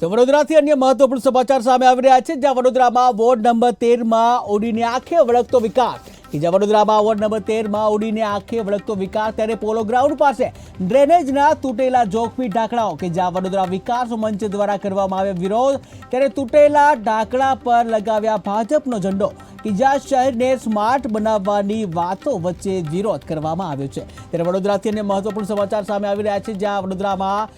તો વડોદરાથી અન્ય મહત્વપૂર્ણ સમાચાર સામે આવી રહ્યા છે. જ્યાં વડોદરામાં વોર્ડ નંબર તેરમાં ઓડીને આંખે વળગતો વિકાસ કે જ્યાં વડોદરામાં વોર્ડ નંબર તેરમાં ઓડીને આંખે વળગતો વિકાસ ત્યારે પોલો ગ્રાઉન્ડ પાસે ડ્રેનેજના તૂટેલા જોખમી ઢાંકણાઓ કે જ્યાં વડોદરા વિકાસ મંચ દ્વારા કરવામાં આવ્યો વિરોધ. ત્યારે તૂટેલા ઢાંકણા પર લગાવ્યા ભાજપનો ઝંડો. કે શહેરને સ્માર્ટ બનાવવાની વાતો વચ્ચે વિરોધ કરવામાં આવ્યો છે. ત્યારે વડોદરાથી અન્ય મહત્વપૂર્ણ સમાચાર સામે આવી રહ્યા છે, જ્યાં વડોદરામાં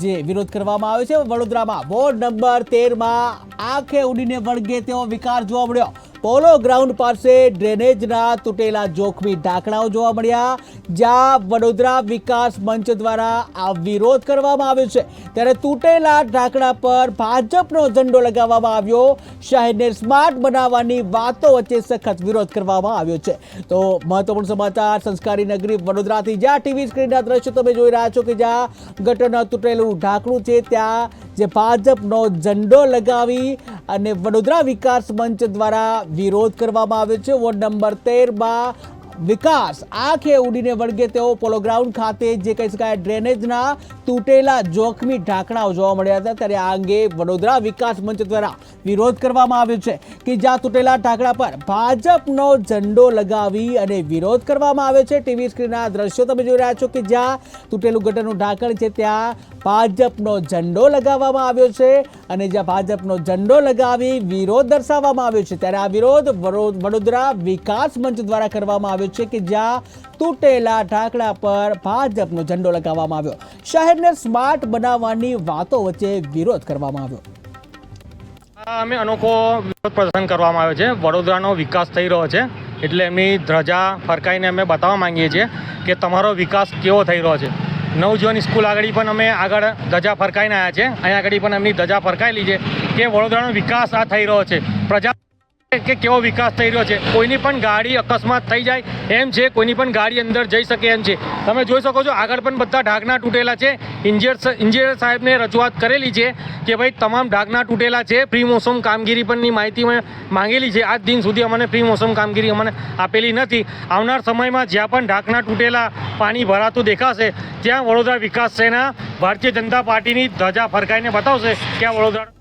જે વિરોધ કરવામાં આવ્યો છે, વડોદરામાં વોર્ડ નંબર તેરમાં આંખે ઉડીને વળગે તેવો વિકાર જોવા મળ્યો. પોલો ગ્રાઉન્ડ પાસે ડ્રેનેજના તૂટેલા જોખમી ઢાંકણાઓ જોવા મળ્યા, જ્યાં વડોદરા વિકાસ મંચ દ્વારા આ વિરોધ કરવામાં આવ્યો છે. ત્યારે તૂટેલા ઢાંકણા પર ભાજપનો ઝંડો લગાવવામાં આવ્યો. શહેરને સ્માર્ટ બનાવવાની વાતો વચ્ચે સખત વિરોધ કરવામાં આવ્યો છે. તો મહત્વપૂર્ણ સમાચાર, સંસ્કારી નગરી વડોદરાથી. જ્યાં ટીવી સ્ક્રીનના દ્રશ્યો તમે જોઈ રહ્યા છો કે જ્યાં ગટરના તૂટેલું ઢાંકણું છે, ત્યાં જે ભાજપનો ઝંડો લગાવી અને વડોદરા વિકાસ મંચ દ્વારા વિરોધ કરવામાં આવ્યો છે. વોર્ડ નંબર તેરમાં વિકાસ. આંખે ઉડીને વળગે તેઓ પોલો ગ્રાઉન્ડ ખાતે જે કહી શકાય ડ્રેનેજના તૂટેલા જોખમી ઢાંકણાઓ જોવા મળ્યા હતા ત્યારે આ અંગે વડોદરા વિકાસ મંચ દ્વારા વિરોધ કરવામાં આવ્યો છે કે જ્યાં તૂટેલા ઢાંકણા પર ભાજપનો ઝંડો લગાવી અને વિરોધ કરવામાં આવ્યો છે. ટીવી સ્ક્રીનના દ્રશ્યો તમે જોઈ રહ્યા છો કે જ્યાં તૂટેલું ગટરનું ઢાંકણ છે ત્યાં ભાજપનો ઝંડો લગાવવામાં આવ્યો છે અને જ્યાં ભાજપનો ઝંડો લગાવી વિરોધ દર્શાવવામાં આવ્યો છે. ત્યારે આ વિરોધ વડો- વડોદરા વિકાસ મંચ દ્વારા કરવામાં આવ્યો છે કે જ્યાં તૂટેલા ઢાંકણા પર ભાજપનો ઝંડો લગાવવામાં આવ્યો. શહેરને સ્માર્ટ બનાવવાની વાતો વચ્ચે વિરોધ કરવામાં આવ્યો. અમે અનોખો વિરોધ પ્રદર્શન કરવામાં આવ્યો છે. વડોદરાનો વિકાસ થઈ રહ્યો છે. એટલે એમની ધ્વજા ફરકાઈને અમે બતાવવા માંગીએ છીએ કે તમારો વિકાસ કેવો થઈ રહ્યો છે. નવજીવન સ્કૂલ આગળ પણ અમે આગળ ધજા ફરકાઈને આવ્યા છે. અહીંયા આગળ પણ એમની ધજા ફરકાયેલી છે કે વડોદરાનો વિકાસ આ થઈ રહ્યો છે. પ્રજા કે કેવો વિકાસ થઈ રહ્યો છે? કોઈની પણ ગાડી અકસ્માત થઈ જાય, એમ છે, કોઈની પણ ગાડી અંદર જઈ શકે એમ છે. તમે જોઈ શકો છો, આગળ પણ બધા ઢાંકણા તૂટેલા છે. ઇન્જિનિયર ઇન્જિનિયર સાહેબને રજૂઆત કરેલી છે કે ભાઈ, તમામ ઢાંકણા તૂટેલા છે. પ્રી મોસમ કામગીરી પણની માહિતી મેં માંગેલી છે. આજ દિન સુધી અમને પ્રી મોસમ કામગીરી અમને આપેલી નથી. આવનાર સમયમાં જ્યાં પણ ઢાંકણા તૂટેલા પાણી ભરાતું દેખાશે, ત્યાં વડોદરા વિકાસ સેના ભારતીય જનતા પાર્ટીની ધજા ફરકાઈને બતાવશે આ વડોદરા